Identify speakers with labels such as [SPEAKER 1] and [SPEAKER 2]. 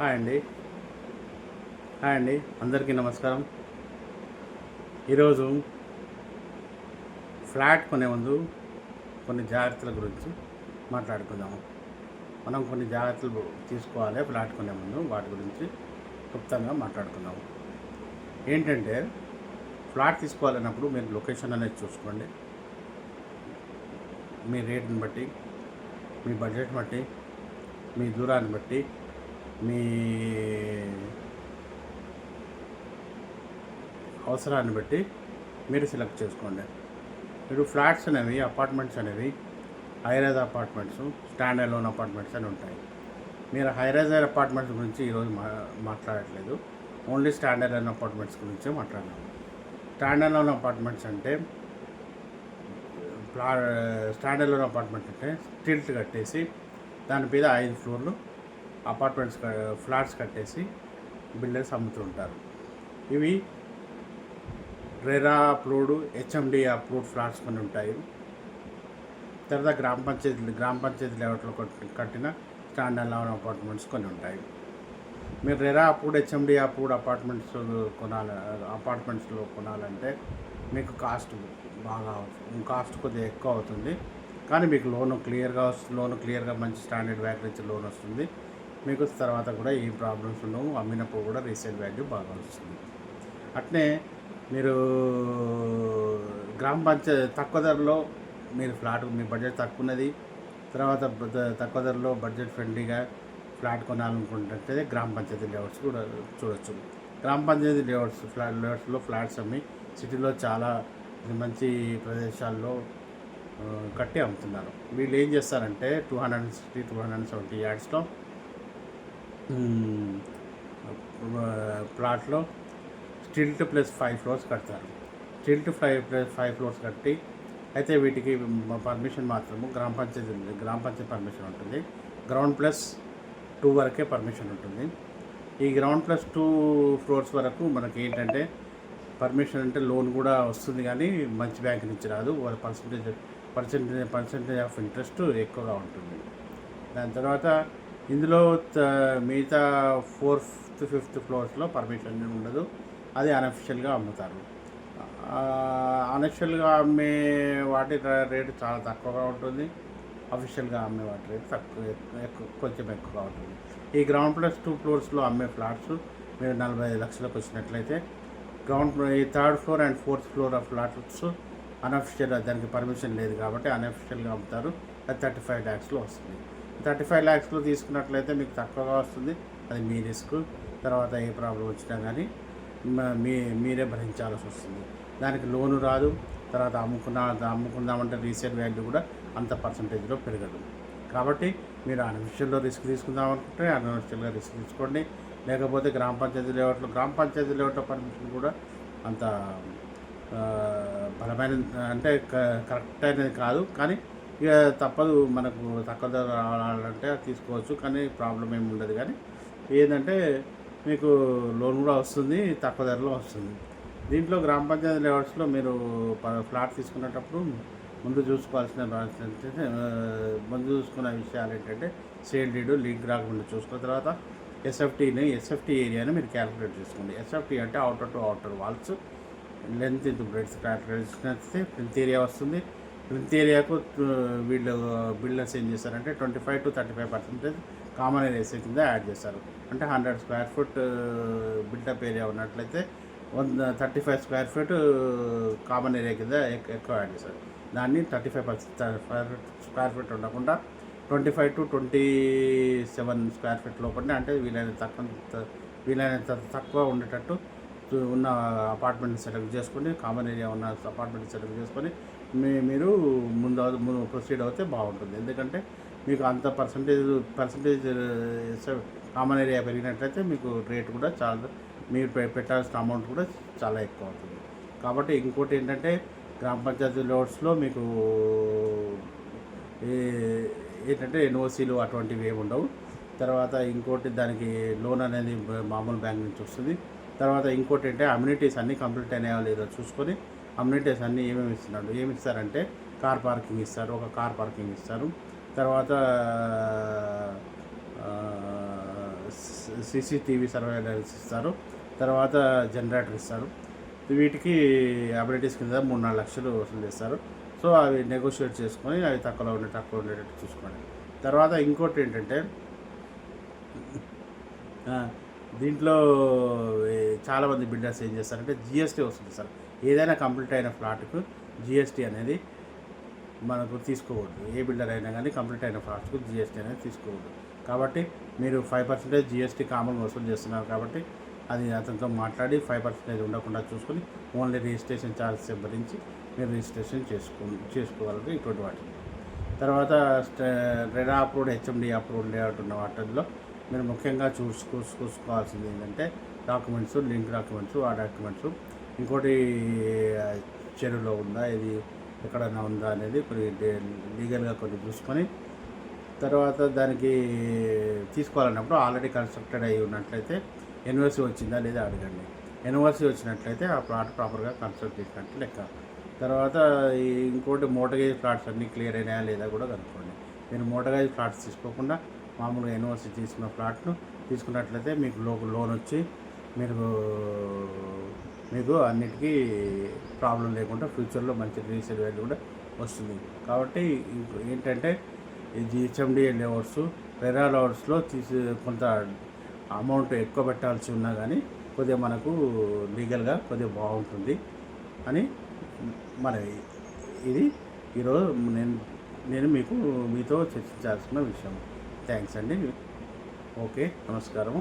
[SPEAKER 1] Hi అండి. Hi అండి. అందరికీ నమస్కారం. ఈరోజు ఫ్లాట్ కొనే ముందు కొన్ని జాగ్రత్తల గురించి మాట్లాడుకుందాము. మనం కొన్ని జాగ్రత్తలు తీసుకోవాలి ఫ్లాట్ కొనే ముందు. వాటి గురించి క్లుప్తంగా మాట్లాడుకుందాము. ఏంటంటే ఫ్లాట్ తీసుకోవాలన్నప్పుడు మీరు లొకేషన్ అనేది చూసుకోండి. మీ రేట్ని బట్టి మీ బడ్జెట్ బట్టి మీ దూరాన్ని బట్టి మీ అవసరాన్ని బట్టి మీరు సెలెక్ట్ చేసుకోండి. మీరు ఫ్లాట్స్ అనేవి అపార్ట్మెంట్స్ అనేవి high rise apartments stand alone apartments అని ఉంటాయి. మీరు హైరైజ్ అపార్ట్మెంట్స్ గురించి ఈరోజు మా మాట్లాడట్లేదు. ఓన్లీ స్టాండ్ అలోన్ అపార్ట్మెంట్స్ గురించే మాట్లాడదాం. స్టాండ్ అలోన్ అపార్ట్మెంట్స్ అంటే ప్లా స్టాండ్ అలోన్ అపార్ట్మెంట్ అంటే స్టిల్ట్ కట్టేసి దాని మీద ఐదు ఫ్లోర్లు అపార్ట్మెంట్స్ ఫ్లాట్స్ కట్టేసి బిల్డర్స్ అమ్ముతుంటారు. ఇవి RERA approved HMD approved flats కొన్ని ఉంటాయి. తర్వాత గ్రామ పంచాయతీ గ్రామ పంచాయతీ లెవెల్లో కట్టిన స్టాండ్ లెవెన్ అపార్ట్మెంట్స్ కొన్ని ఉంటాయి. మీరు RERA approved HMD approved apartments కొనాలి అపార్ట్మెంట్స్లో కొనాలంటే మీకు కాస్ట్ బాగా కాస్ట్ కొద్దిగా ఎక్కువ అవుతుంది. కానీ మీకు లోన్ క్లియర్గా వస్తుంది లోన్ క్లియర్గా మంచి స్టాండర్డ్ బ్యాంక్ నుంచి లోన్ వస్తుంది. మీకు తర్వాత కూడా ఏ ప్రాబ్లమ్స్ ఉండవు అమ్మినప్పుడు కూడా రీసేల్ వాల్యూ బాగా వస్తుంది. అట్నే మీరు గ్రామ పంచాయతీ తక్కువ ధరలో మీరు ఫ్లాట్ మీ బడ్జెట్ తక్కువ ఉన్నది తర్వాత తక్కువ ధరలో బడ్జెట్ ఫ్రెండ్లీగా ఫ్లాట్ కొనాలనుకుంటే గ్రామ పంచాయతీ లేఅవుట్స్ కూడా చూడొచ్చు. గ్రామ పంచాయతీ లేఅవుట్స్ ఫ్లాట్ లేఅవుట్స్లో ఫ్లాట్స్ అమ్మి సిటీలో చాలా మంచి ప్రదేశాల్లో కట్టి అమ్ముతున్నారు. వీళ్ళు ఏం చేస్తారంటే two hundred and sixty two hundred and seventy యార్డ్స్లో ప్లాట్లో స్టిల్ట్ ప్లస్ ఫైవ్ ఫ్లోర్స్ కడతారు. Stilt five plus five floors కట్టి అయితే వీటికి పర్మిషన్ మాత్రము గ్రామ పంచాయతీ గ్రామ పంచాయతీ పర్మిషన్ ఉంటుంది. గ్రౌండ్ ప్లస్ టూ వరకే పర్మిషన్ ఉంటుంది. ఈ గ్రౌండ్ ప్లస్ టూ ఫ్లోర్స్ వరకు మనకి ఏంటంటే పర్మిషన్ అంటే లోన్ కూడా వస్తుంది కానీ మంచి బ్యాంక్ నుంచి రాదు. వాళ్ళ percentage percentage percentage of interest ఎక్కువగా ఉంటుంది. దాని తర్వాత ఇందులో మిగతా ఫోర్త్ ఫిఫ్త్ ఫ్లోర్స్లో పర్మిషన్ ఉండదు. అది అనఫిషియల్గా అమ్ముతారు. అనఫిషియల్గా అమ్మే వాటి రేటు చాలా తక్కువగా ఉంటుంది. అఫీషియల్గా అమ్మే వాటి రేటు తక్కువ ఎక్కువ- కొంచెం ఎక్కువగా ఉంటుంది. ఈ గ్రౌండ్ ప్లస్ టూ ఫ్లోర్స్లో అమ్మే ఫ్లాట్స్ మీరు నలభై ఐదు లక్షలకు వచ్చినట్లయితే గ్రౌండ్ ఈ third floor and fourth floor of flats unofficial దానికి పర్మిషన్ లేదు కాబట్టి అనఫిషియల్గా అమ్ముతారు. అది థర్టీ ఫైవ్ ల్యాక్స్లో వస్తుంది. థర్టీ ఫైవ్ ల్యాక్స్లో తీసుకున్నట్లయితే మీకు తక్కువగా వస్తుంది. అది మీ రిస్క్. తర్వాత ఏ ప్రాబ్లం వచ్చినా కానీ మీ మీరే భరించాల్సి వస్తుంది. దానికి లోను రాదు. తర్వాత అమ్ముకున్నా అమ్ముకుందామంటే రీసేల్ వాల్యూ కూడా అంత పర్సంటేజ్లో పెరగదు. కాబట్టి మీరు అనఫిషియల్లో రిస్క్ తీసుకుందాం అనుకుంటే అనఫిషియల్గా రిస్క్ తీసుకోండి. లేకపోతే గ్రామ పంచాయతీ లేఅవుట్లో గ్రామ పంచాయతీ లేఅవుట్లో పర్మిషన్ కూడా అంత బలమైన అంటే కరెక్ట్ అనేది కాదు. కానీ ఇక తప్పదు మనకు తక్కువ ధర రావాలంటే తీసుకోవచ్చు కానీ ప్రాబ్లం ఏమి ఉండదు. కానీ ఏంటంటే మీకు లోన్ కూడా వస్తుంది తక్కువ ధరలో వస్తుంది. దీంట్లో గ్రామ పంచాయతీ లెవెల్స్లో మీరు ప- ఫ్లాట్ తీసుకునేటప్పుడు ముందు చూసుకోవాల్సిన ముందు చూసుకున్న విషయాలు ఏంటంటే సేల్ డీడ్ లీక్ రాకుండా చూసుకున్న తర్వాత ఎస్ఎఫ్టీని ఎస్ఎఫ్టీ ఏరియాని మీరు క్యాలిక్యులేట్ చేసుకోండి. ఎస్ఎఫ్టీ అంటే outer to outer walls length ఇంత బ్రెడ్స్ క్యాలిక్యులేట్ చేస్తే ప్రింత్ ఏరియా వస్తుంది. ఏరియాకు వీళ్ళు బిల్డర్స్ ఏం చేస్తారంటే twenty five to thirty five percentage common areas కింద యాడ్ చేస్తారు. అంటే hundred square foot built up area ఉన్నట్లయితే వంద thirty five square feet common area కింద ఎక్కువ యాడ్ చేస్తారు. దాన్ని thirty five percent square feet ఉండకుండా twenty five to twenty seven square feet లోపలనే అంటే వీలైన తక్కువ వీలైనంత తక్కువ ఉండేటట్టు ఉన్న అపార్ట్మెంట్ సెలెక్ట్ చేసుకొని కామన్ ఏరియా ఉన్న అపార్ట్మెంట్ సెలెక్ట్ చేసుకొని మీ మీరు ముందు ముందు ప్రొసీడ్ అవుతే బాగుంటుంది. ఎందుకంటే మీకు అంత పర్సంటేజ్ పర్సంటేజ్ కామన్ ఏరియా పెరిగినట్లయితే మీకు రేట్ కూడా చాలా మీరు పె- పెట్టాల్సిన అమౌంట్ కూడా చాలా ఎక్కువ అవుతుంది. కాబట్టి ఇంకోటి ఏంటంటే గ్రామ పంచాయతీ లోడ్స్లో మీకు ఏ- ఏంటంటే ఎన్ఓసీలు అటువంటివి ఏమి ఉండవు. తర్వాత ఇంకోటి దానికి లోన్ అనేది మామూలు బ్యాంక్ నుంచి వస్తుంది. తర్వాత ఇంకోటి అంటే అమ్యూనిటీస్ అన్నీ కంప్లీట్ అయినాయో లేదో చూసుకొని అమ్యూనిటీస్ అన్నీ ఏమేమి ఇస్తున్నాడు? ఏమి ఇస్తారంటే కార్ పార్కింగ్ ఇస్తారు ఒక కార్ పార్కింగ్ ఇస్తారు. తర్వాత సీసీటీవీ సర్వేలెన్స్ ఇస్తారు. తర్వాత జనరేటర్ ఇస్తారు. వీటికి అబిలిటీస్ కింద మూడు నాలుగు లక్షలు వసూలు చేస్తారు. సో అవి నెగోషియేట్ చేసుకొని అవి తక్కువలో ఉండే తక్కువ ఉండేటట్టు చూసుకోండి. తర్వాత ఇంకోటి ఏంటంటే దీంట్లో చాలామంది బిల్డర్స్ ఏం చేస్తారంటే జిఎస్టీ వస్తుంది సార్ ఏదైనా కంప్లీట్ అయిన ఫ్లాట్కు జిఎస్టీ అనేది మనకు తీసుకోవద్దు ఏ బిల్డర్ అయినా కానీ కంప్లీట్ అయిన ఫ్లాట్స్కు జిఎస్టీ అనేది తీసుకోవద్దు కాబట్టి మీరు ఫైవ్ పర్సెంటేజ్ జిఎస్టీ కామన్ వసూలు చేస్తున్నారు కాబట్టి అది అతనితో మాట్లాడి ఫైవ్ పర్సెంటేజ్ ఉండకుండా చూసుకొని ఓన్లీ రిజిస్ట్రేషన్ ఛార్జెస్ భరించి మీరు రిజిస్ట్రేషన్ చేసుకో చేసుకోగలరు ఇటువంటి వాటిని. తర్వాత RERA approved HMD approved layout ఉన్న వాటిల్లో మీరు ముఖ్యంగా చూసుకో చూసుకోవాల్సింది ఏంటంటే డాక్యుమెంట్స్ లింక్ డాక్యుమెంట్స్ ఆ డాక్యుమెంట్స్ ఇంకోటి చెరువులో ఉందా ఇది ఎక్కడైనా ఉందా అనేది కొన్ని లీగల్గా కొన్ని చూసుకొని తర్వాత దానికి తీసుకోవాలన్నప్పుడు ఆల్రెడీ కన్స్ట్రక్టెడ్ అయి ఉన్నట్లయితే ఎన్ఓసి వచ్చిందా లేదా అడగండి. ఎన్ఓసి వచ్చినట్లయితే ఆ ప్లాట్ ప్రాపర్గా కన్స్ట్రక్ట్ చేసినట్టు లెక్క. తర్వాత ఇంకోటి మోటగేజ్ ప్లాట్స్ అన్నీ క్లియర్ అయినాయా లేదా కూడా కనుక్కోండి. మీరు మోటగేజ్ ప్లాట్స్ తీసుకోకుండా మామూలుగా ఎన్ఓసి తీసుకున్న ఫ్లాట్ను తీసుకున్నట్లయితే మీకు లో లోన్ వచ్చి మీరు మీకు అన్నిటికీ ప్రాబ్లం లేకుండా ఫ్యూచర్లో మంచి రీసేల్ వాల్యూ కూడా వస్తుంది. కాబట్టి ఏంటంటే ఈ జిహెచ్ఎండి లేఅవుట్స్ రెరా తీసే తీసి కొంత అమౌంట్ ఎక్కువ పెట్టాల్సి ఉన్నా కానీ కొద్దిగా మనకు లీగల్గా కొద్దిగా బాగుంటుంది అని మన ఇది ఈరోజు నేను నేను మీకు మీతో చర్చించాల్సిన విషయం. థ్యాంక్స్ అండి. ఓకే నమస్కారం